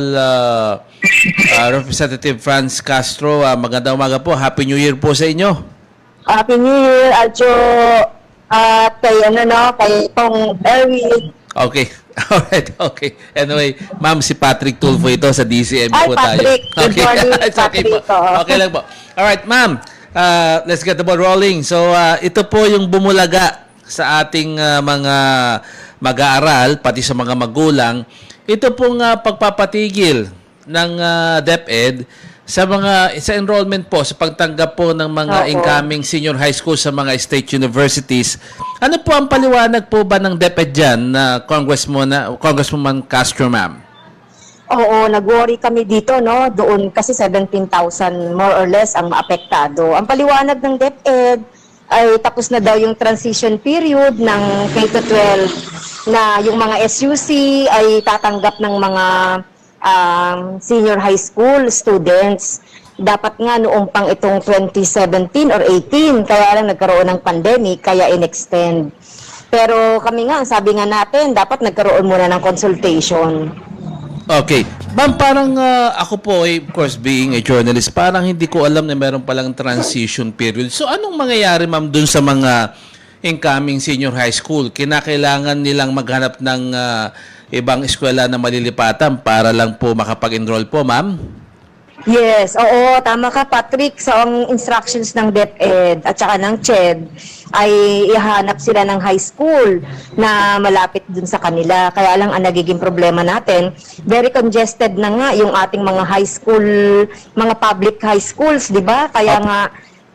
uh, uh, Representative Franz Castro, uh, magandang umaga po. Happy New Year po sa inyo. Happy New Year, Aljo, at kay ano no, kay Tong Erwin. Okay. Alright, okay. Anyway, ma'am, si Patrick Tulfo ito sa DCM Ay, po Patrick. tayo. Good morning, It's okay po. Patrick. Oo. Okay lang po. Alright, ma'am. Uh, let's get the ball rolling. So, uh, ito po yung bumulaga sa ating uh, mga mag-aaral, pati sa mga magulang. Ito pong uh, pagpapatigil ng uh, DepEd sa mga sa enrollment po sa pagtanggap po ng mga Oo. incoming senior high school sa mga state universities. Ano po ang paliwanag po ba ng DepEd diyan na Congressman Congresswoman Castro ma'am? Oo, nag-worry kami dito, no? Doon kasi 17,000 more or less ang maapektado. Ang paliwanag ng DepEd ay tapos na daw yung transition period ng K-12 na yung mga SUC ay tatanggap ng mga um, senior high school students. Dapat nga noong pang itong 2017 or 18, kaya lang nagkaroon ng pandemic, kaya in-extend. Pero kami nga, sabi nga natin, dapat nagkaroon muna ng consultation. Okay. Ma'am, parang ah, ako po, eh, of course, being a journalist, parang hindi ko alam na meron palang transition period. So, anong mangyayari, ma'am, dun sa mga incoming senior high school? Kinakailangan nilang maghanap ng ah, ibang eskwela na malilipatan para lang po makapag-enroll po, ma'am? Yes, oo, tama ka Patrick. So ang instructions ng DepEd at saka ng CHED ay ihanap sila ng high school na malapit dun sa kanila. Kaya lang ang nagiging problema natin, very congested na nga yung ating mga high school, mga public high schools, 'di ba? Kaya nga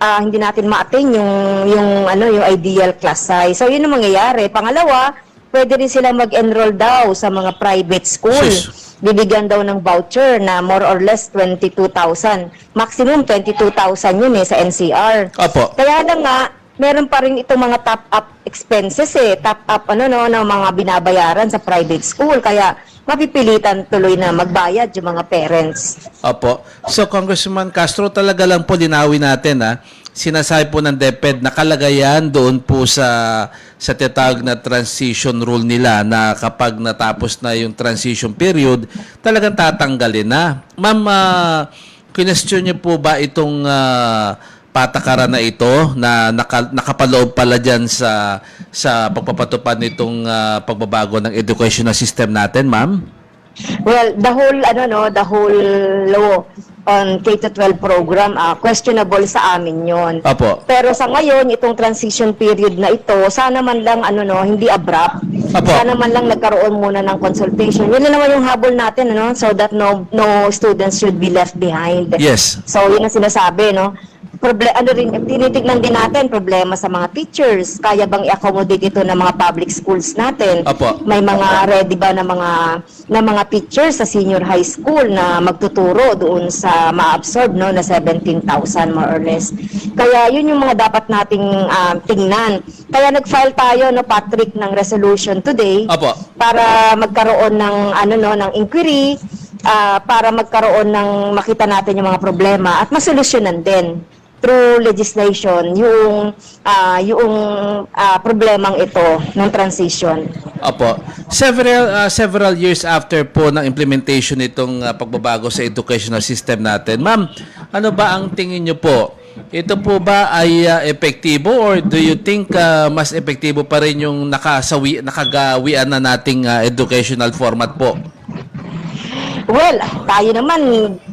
ah, hindi natin ma-attain yung yung ano yung ideal class size. So yun ang mangyayari. Pangalawa, pwede rin sila mag-enroll daw sa mga private school Sus. bibigyan daw ng voucher na more or less 22,000. Maximum 22,000 yun eh sa NCR. Opo. Kaya lang nga, meron pa rin itong mga top-up expenses eh. Top-up ano no, ng mga binabayaran sa private school. Kaya mapipilitan tuloy na magbayad yung mga parents. Opo. So, Congressman Castro, talaga lang po linawin natin, ha? Sinasabi po ng DepEd na kalagayan doon po sa sa tinatawag na transition rule nila na kapag natapos na yung transition period, talagang tatanggalin na. Ma'am, uh, question niyo po ba itong ah, patakaran na ito na naka, nakapaloob pala dyan sa sa pagpapatupad nitong ah, pagbabago ng educational system natin, ma'am? Well, the whole ano no, the whole law on K-12 program, ah, questionable sa amin 'yon. Opo. Pero sa ngayon, itong transition period na ito, sana man lang ano no, hindi abrupt. Apo. Sana man lang nagkaroon muna ng consultation. Yun na naman yung habol natin ano, so that no no students should be left behind. Yes. So yun ang sinasabi no. Proble ano rin tinitignan din natin problema sa mga teachers. Kaya bang i-accommodate ito ng mga public schools natin? Apo. May mga ready ba na mga na mga teachers sa senior high school na magtuturo doon sa ma-absorb no na 17,000 more or less. Kaya yun yung mga dapat nating ah, tingnan. Kaya nag-file tayo no Patrick ng resolution today Apo. para magkaroon ng ano no ng inquiry ah, para magkaroon ng makita natin yung mga problema at masolusyonan din through legislation yung ah, yung ah, problemang ito ng transition. Opo. Several uh, several years after po ng implementation nitong uh, pagbabago sa educational system natin. Ma'am, ano ba ang tingin niyo po? Ito po ba ay uh, epektibo or do you think uh, mas epektibo pa rin yung nakasawi nakagawian na nating uh, educational format po? Well, tayo naman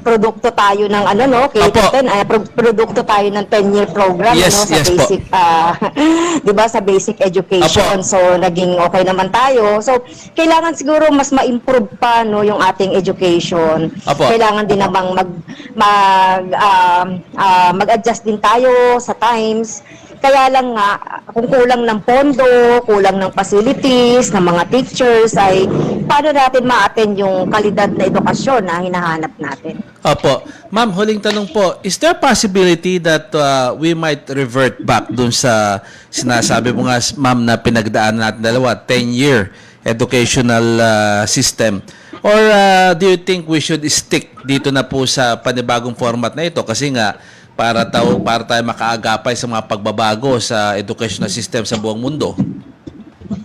produkto tayo ng ano no, K-10, ay pro- produkto tayo ng 10-year program Yes, no sa yes po. basic ah, 'di ba sa basic education. Apo. So naging okay naman tayo. So kailangan siguro mas ma-improve pa no yung ating education. Apo. Kailangan din namang mag mag um, ah, mag-adjust din tayo sa times. Kaya lang nga, kung kulang ng pondo, kulang ng facilities, ng mga teachers, ay paano natin ma-attend yung kalidad na edukasyon na hinahanap natin? Opo. Ma'am, huling tanong po, is there possibility that uh, we might revert back dun sa sinasabi mo nga, ma'am, na pinagdaan natin dalawa, 10-year educational uh, system? Or uh, do you think we should stick dito na po sa panibagong format na ito? Kasi nga, para, tayo, para tayo makaagapay sa mga pagbabago sa educational system sa buong mundo.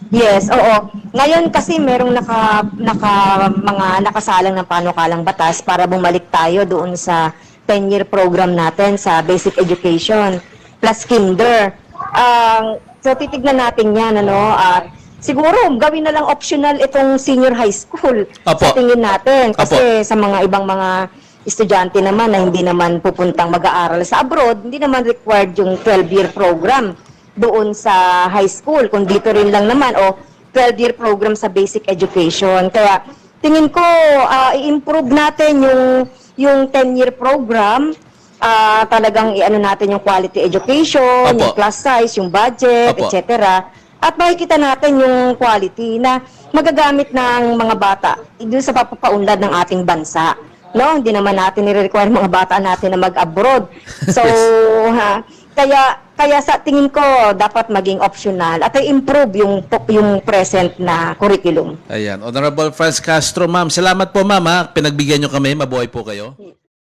Yes, oo. Ngayon kasi merong naka, naka, mga nakasalang ng panukalang batas para bumalik tayo doon sa 10-year program natin sa basic education plus kinder. Ang so titignan natin yan, ano, at siguro gawin na lang optional itong senior high school Apo. sa tingin natin. Kasi sa mga ibang mga estudyante naman na hindi naman pupuntang mag-aaral sa abroad, hindi naman required yung 12-year program doon sa high school. Kung dito rin lang naman, o 12-year program sa basic education. Kaya tingin ko, ah, i-improve natin yung, yung 10-year program, ah, talagang i-ano natin yung quality education, Opo. yung class size, yung budget, Opo. etc. At makikita natin yung quality na magagamit ng mga bata doon sa papapaunlad ng ating bansa. No, hindi naman natin nire-require mga bata natin na mag-abroad. So, ha, kaya kaya sa tingin ko dapat maging optional at i-improve yung yung present na curriculum. Ayan. Honorable Franz Castro, ma'am. Salamat po, ma'am. Ha? Pinagbigyan nyo kami. Mabuhay po kayo.